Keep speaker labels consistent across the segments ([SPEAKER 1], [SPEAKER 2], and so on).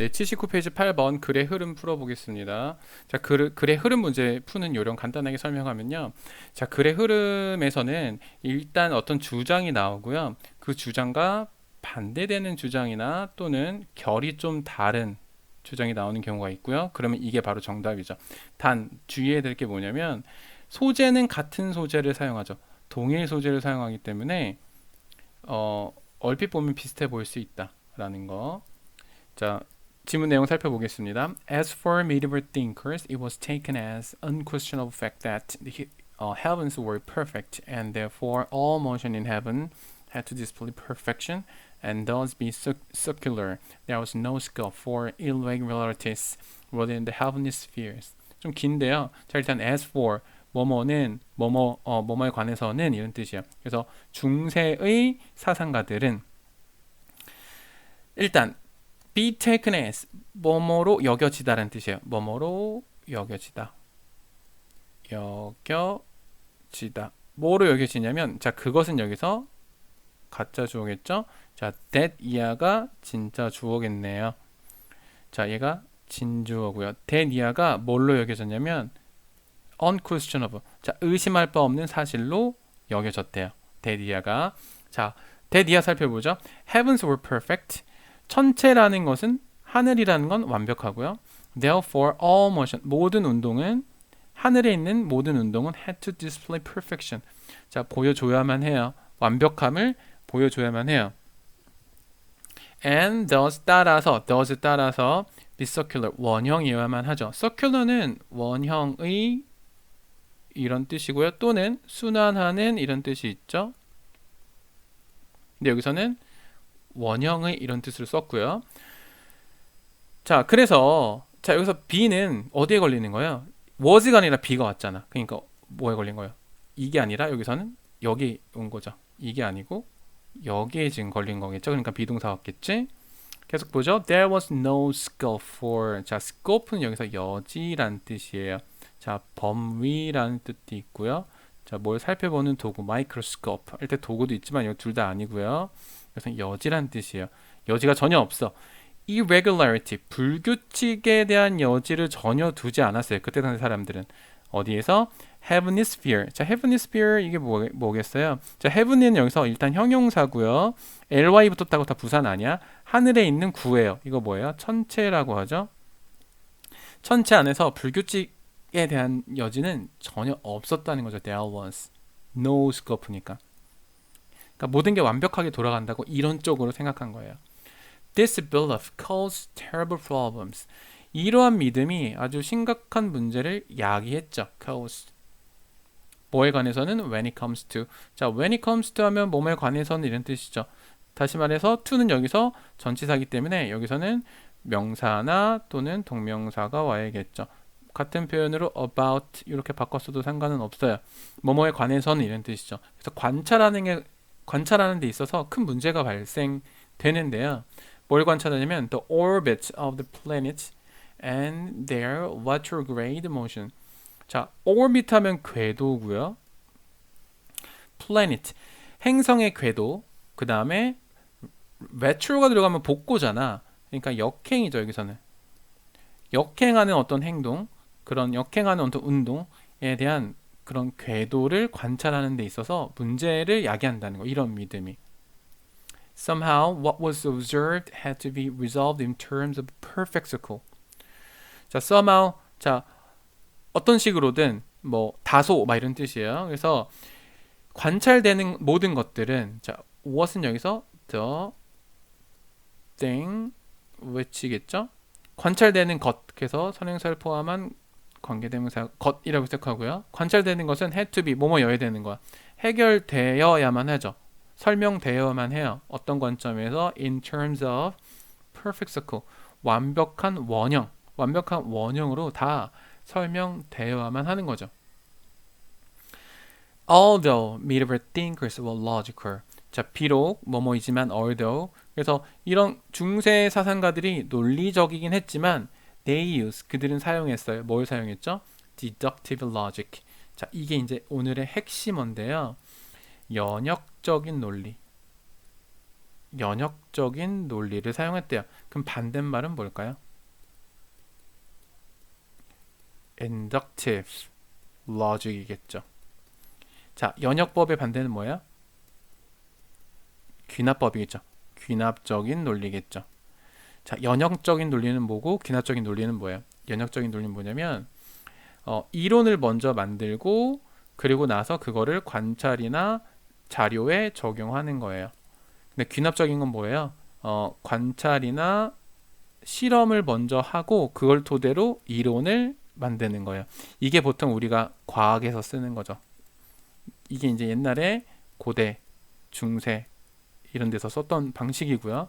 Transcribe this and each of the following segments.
[SPEAKER 1] 네, 79페이지 8번 글의 흐름 풀어보겠습니다. 자, 글, 글의 흐름 문제 푸는 요령 간단하게 설명하면요. 자, 글의 흐름에서는 일단 어떤 주장이 나오고요. 그 주장과 반대되는 주장이나 또는 결이 좀 다른 주장이 나오는 경우가 있고요. 그러면 이게 바로 정답이죠. 단 주의해야 될 게 뭐냐면 소재는 같은 소재를 사용하죠. 동일 소재를 사용하기 때문에 어, 얼핏 보면 비슷해 보일 수 있다라는 거. 자, 지문 내용 살펴보겠습니다. As for medieval thinkers, it was taken as unquestionable fact that the uh, heavens were perfect, and therefore all motion in heaven had to display perfection and thus be circular. There was no scope for irregularities within the heavenly spheres. 좀 긴데요. 자 일단 as for 뭐뭐는 뭐뭐 어 뭐뭐에 관해서는 이런 뜻이에요. 그래서 중세의 사상가들은 일단 be taken as 뭐뭐로 여겨지다라는 뜻이에요. 뭐뭐로 여겨지다. 여겨지다. 뭐로 여겨지냐면 자 그것은 여기서 가짜 주어겠죠? 자 that 이하가 진짜 주어겠네요. 자 얘가 진주어고요. that 이하가 뭘로 여겨졌냐면 unquestionable. 자 의심할 바 없는 사실로 여겨졌대요. that 이하가 자 that 이하 살펴보죠. Heavens were perfect. 천체라는 것은 하늘이라는 건 완벽하고요. Therefore, all motion 모든 운동은 하늘에 있는 모든 운동은 had to display perfection. 자 보여줘야만 해요. 완벽함을 보여줘야만 해요. And thus 따라서 thus 따라서 be circular 원형이어야만 하죠. circular는 원형의 이런 뜻이고요. 또는 순환하는 이런 뜻이 있죠. 근데 여기서는 원형의 이런 뜻을 썼고요. 자, 그래서 자 여기서 B는 어디에 걸리는 거예요? was가 아니라 B가 왔잖아. 그러니까 뭐에 걸린 거예요? 이게 아니라 여기서는 여기 온 거죠. 이게 아니고 여기에 지금 걸린 거겠죠. 그러니까 비동사 왔겠지. 계속 보죠. There was no scope for. 자, scope는 여기서 여지란 뜻이에요. 자, 범위라는 뜻도 있고요. 자, 뭘 살펴보는 도구, microscope. 도구도 있지만 이거 둘 다 아니고요. 그래서 여지란 뜻이에요. 여지가 전혀 없어. irregularity, 불규칙에 대한 여지를 전혀 두지 않았어요. 그때 당시 사람들은. 어디에서? heavenly sphere. 자, heavenly sphere 이게 뭐, 뭐겠어요? 자, heavenly는 여기서 일단 형용사고요. ly 붙었다고 다 부산 아니야? 하늘에 있는 구예요. 이거 뭐예요? 천체라고 하죠. 천체 안에서 불규칙에 대한 여지는 전혀 없었다는 거죠. there was no scope니까. 그러니까 모든 게 완벽하게 돌아간다고 이런 쪽으로 생각한 거예요. This belief caused terrible problems. 이러한 믿음이 아주 심각한 문제를 야기했죠. caused. 뭐에 관해서는 when it comes to. 자, when it comes to 하면 몸에 관해서는 이런 뜻이죠. 다시 말해서 to는 여기서 전치사기 때문에 여기서는 명사나 또는 동명사가 와야겠죠. 같은 표현으로 about 이렇게 바꿨어도 상관은 없어요. 뭐뭐에 관해서는 이런 뜻이죠. 그래서 관찰하는 게 관찰하는 데 있어서 큰 문제가 발생되는데요. 뭘 관찰하냐면 the orbit of the planet and their retrograde motion. 자, orbit 하면 궤도고요. planet 행성의 궤도. 그다음에 retro가 들어가면 복고잖아. 그러니까 역행이죠, 여기서는. 역행하는 어떤 행동, 그런 역행하는 어떤 운동에 대한 그런 궤도를 관찰하는 데 있어서 문제를 야기한다는 거 이런 믿음이 Somehow what was observed had to be resolved in terms of perfect circle. 자, somehow 자 어떤 식으로든 뭐 다소 막 이런 뜻이에요. 그래서 관찰되는 모든 것들은 자 what은 여기서 the thing which겠죠? 관찰되는 것 그래서 선행사를 포함한 관계대명사 것이라고 생각하고요. 관찰되는 것은 had to be 뭐뭐여야 되는 거야. 해결되어야만 하죠. 설명되어야만 해요. 어떤 관점에서 in terms of perfect circle 완벽한 원형, 완벽한 원형으로 다 설명되어야만 하는 거죠. Although medieval thinkers were logical. 자, 비록 뭐뭐이지만 although 그래서 이런 중세 사상가들이 논리적이긴 했지만 they use 그들은 사용했어요. 뭘 사용했죠? deductive logic. 자, 이게 이제 오늘의 핵심인데요. 연역적인 논리. 연역적인 논리를 사용했대요. 그럼 반대말은 뭘까요? inductive logic이겠죠. 자, 연역법의 반대는 뭐야? 귀납법이겠죠. 귀납적인 논리겠죠. 자, 연역적인 논리는 뭐고 귀납적인 논리는 뭐예요? 연역적인 논리는 뭐냐면 어, 이론을 먼저 만들고 그리고 나서 그거를 관찰이나 자료에 적용하는 거예요. 근데 귀납적인 건 뭐예요? 어, 관찰이나 실험을 먼저 하고 그걸 토대로 이론을 만드는 거예요. 이게 보통 우리가 과학에서 쓰는 거죠. 이게 이제 옛날에 고대, 중세 이런 데서 썼던 방식이고요.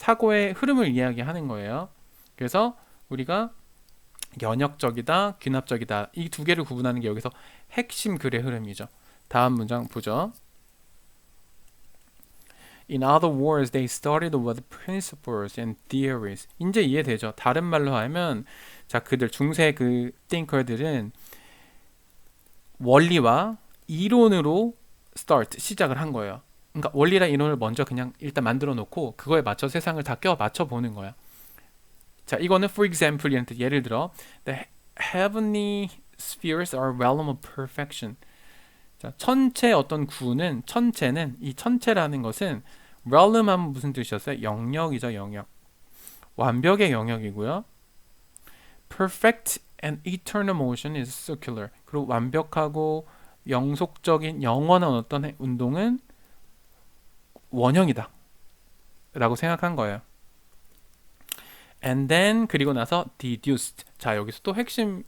[SPEAKER 1] 사고의 흐름을 이야기하는 거예요. 그래서 우리가 연역적이다, 귀납적이다 이 두 개를 구분하는 게 여기서 핵심 글의 흐름이죠. 다음 문장 보죠. In other words, they started with principles and theories. 이제 이해되죠. 다른 말로 하면 자 그들 중세 그 thinker들은 원리와 이론으로 start 시작을 한 거예요. 그러니까 원리랑 이론을 먼저 그냥 일단 만들어 놓고 그거에 맞춰 세상을 다 껴 맞춰 보는 거야. 자, 이거는 for example 이런 뜻. 예를 들어 the heavenly spheres are realm of perfection. 자, 천체 어떤 구는 천체는 이 천체라는 것은 realm 하면 무슨 뜻이었어요? 영역이죠, 영역. 완벽의 영역이고요. perfect and eternal motion is circular. 그리고 완벽하고 영속적인 영원한 어떤 운동은 원형이다. 라고 생각한 거예요. and then 그리고 나서 deduced. 자, 여기서 또 핵심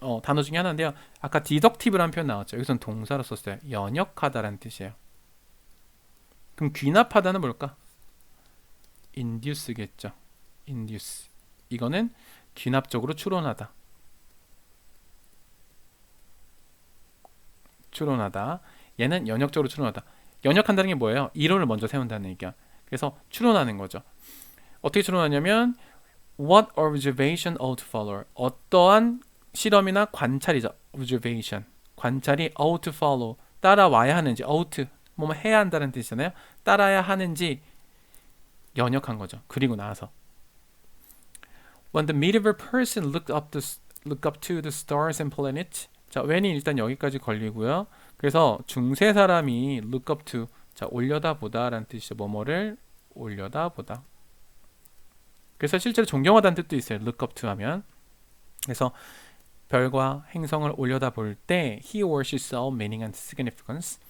[SPEAKER 1] 어, 단어 중에 하나인데요. 아까 deductive라는 표현 나왔죠. 여기서는 동사로 썼어요. 연역하다라는 뜻이에요. 그럼 귀납하다는 뭘까? induce겠죠. induce. 이거는 귀납적으로 추론하다. 추론하다. 얘는 연역적으로 추론하다. 연역한다는 게 뭐예요? 이론을 먼저 세운다는 얘기야. 그래서 추론하는 거죠. 어떻게 추론하냐면 what observation ought to follow. 어떠한 실험이나 관찰이죠. observation. 관찰이 ought to follow. 따라와야 하는지 ought 뭐 해야 한다는 뜻이잖아요. 따라야 하는지 연역한 거죠. 그리고 나서 When the medieval person looked up the look up to the stars and planets. 자, when이 일단 여기까지 걸리고요. 그래서 중세 사람이 look up to 자, 올려다 보다라는 뜻이죠. 뭐뭐를 올려다 보다. 그래서 실제로 존경하다는 뜻도 있어요. look up to 하면. 그래서 별과 행성을 올려다 볼 때 he or she saw meaning and significance.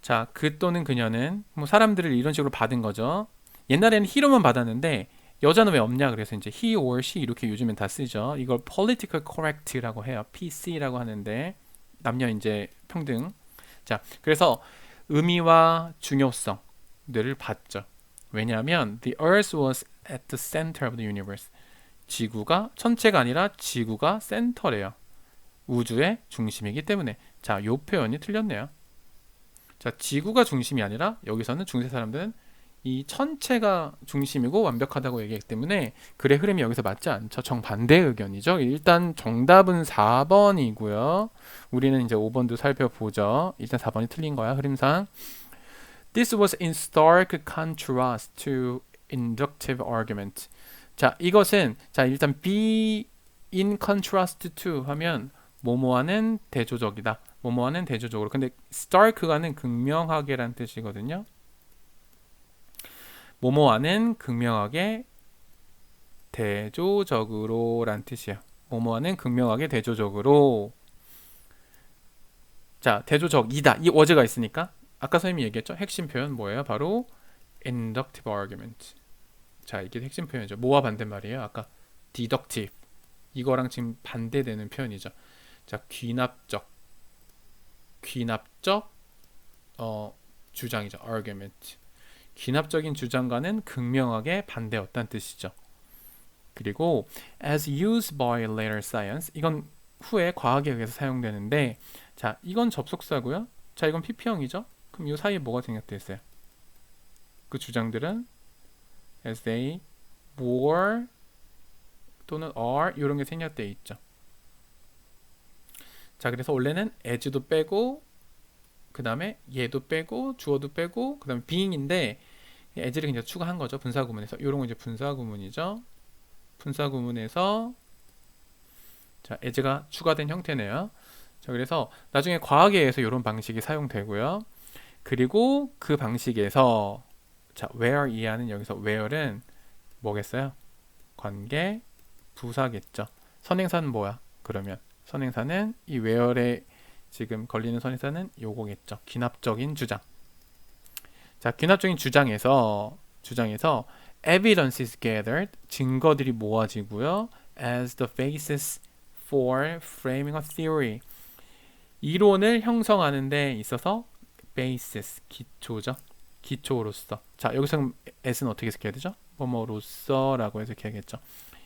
[SPEAKER 1] 자, 그 또는 그녀는 뭐 사람들을 이런 식으로 받은 거죠. 옛날에는 he로만 받았는데 여자는 왜 없냐 그래서 이제 he or she 이렇게 요즘엔 다 쓰죠. 이걸 political correct라고 해요. PC라고 하는데 남녀 이제 평등. 자, 그래서 의미와 중요성들을 봤죠. 왜냐하면 the earth was at the center of the universe. 지구가 천체가 아니라 지구가 센터래요. 우주의 중심이기 때문에. 자, 요 표현이 틀렸네요. 자, 지구가 중심이 아니라 여기서는 중세 사람들은 이 천체가 중심이고 완벽하다고 얘기했기 때문에 글의 흐름이 여기서 맞지 않죠. 정반대 의견이죠. 일단 정답은 4번이고요. 우리는 이제 5번도 살펴보죠. 일단 4번이 틀린 거야, 흐름상. This was in stark contrast to inductive argument. 자, 이것은 자, 일단 be in contrast to 하면 뭐뭐하는 대조적이다. 뭐뭐하는 대조적으로. 근데 stark가는 극명하게란 뜻이거든요. 뭐뭐하는 극명하게 대조적으로 란 뜻이야. 뭐뭐하는 극명하게 대조적으로. 자, 대조적이다. 이 어제가 있으니까 아까 선생님이 얘기했죠. 핵심 표현 뭐예요? 바로 inductive argument. 자, 이게 핵심 표현이죠. 뭐와 반대말이에요? 아까 deductive. 이거랑 지금 반대되는 표현이죠. 자, 귀납적. 귀납적 어, 주장이죠. argument. 귀납적인 주장과는 극명하게 반대였다는 뜻이죠. 그리고 as used by later science 이건 후에 과학에 의해서 사용되는데 자 이건 접속사고요. 자 이건 PP형이죠. 그럼 이 사이에 뭐가 생략되어 있어요? 그 주장들은 as they were 또는 are 이런 게 생략되어 있죠. 자 그래서 원래는 as도 빼고 그 다음에 얘도 빼고 주어도 빼고 그 다음에 being인데 as를 그냥 추가한 거죠. 분사 구문에서. 이런 거 이제 분사 구문이죠. 분사 구문에서 자 as가 추가된 형태네요. 자 그래서 나중에 과학에서 이런 방식이 사용되고요. 그리고 그 방식에서 자 where 이하는 여기서 where는 뭐겠어요? 관계 부사겠죠. 선행사는 뭐야? 그러면 선행사는 이 where에 지금 걸리는 선행사는 요거겠죠. 귀납적인 주장. 자, 귀납적인 주장에서 주장에서 evidence is gathered 증거들이 모아지고요. as the basis for framing a theory 이론을 형성하는 데 있어서 basis 기초죠. 기초로서. 자, 여기서 s는 어떻게 해석해야 되죠? 뭐뭐로서라고 해석해야겠죠.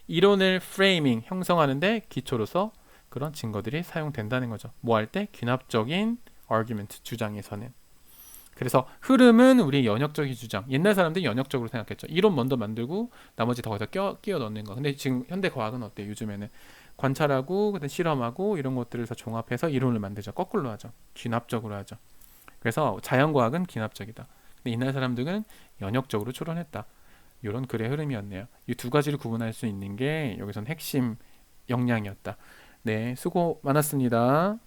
[SPEAKER 1] 이론을 framing 형성하는데 기초로서 그런 증거들이 사용된다는 거죠. 뭐 할 때? 귀납적인 argument 주장에서는. 그래서 흐름은 우리 연역적인 주장. 옛날 사람들이 연역적으로 생각했죠. 이론 먼저 만들고 나머지 더 거기서 끼워, 끼워 넣는 거. 근데 지금 현대 과학은 어때요? 요즘에는 관찰하고 그다음 실험하고 이런 것들을 다 종합해서 이론을 만들죠. 거꾸로 하죠. 귀납적으로 하죠. 그래서 자연과학은 귀납적이다. 근데 옛날 사람들은 연역적으로 추론했다. 이런 글의 흐름이었네요. 이 두 가지를 구분할 수 있는 게 여기선 핵심 역량이었다. 네, 수고 많았습니다.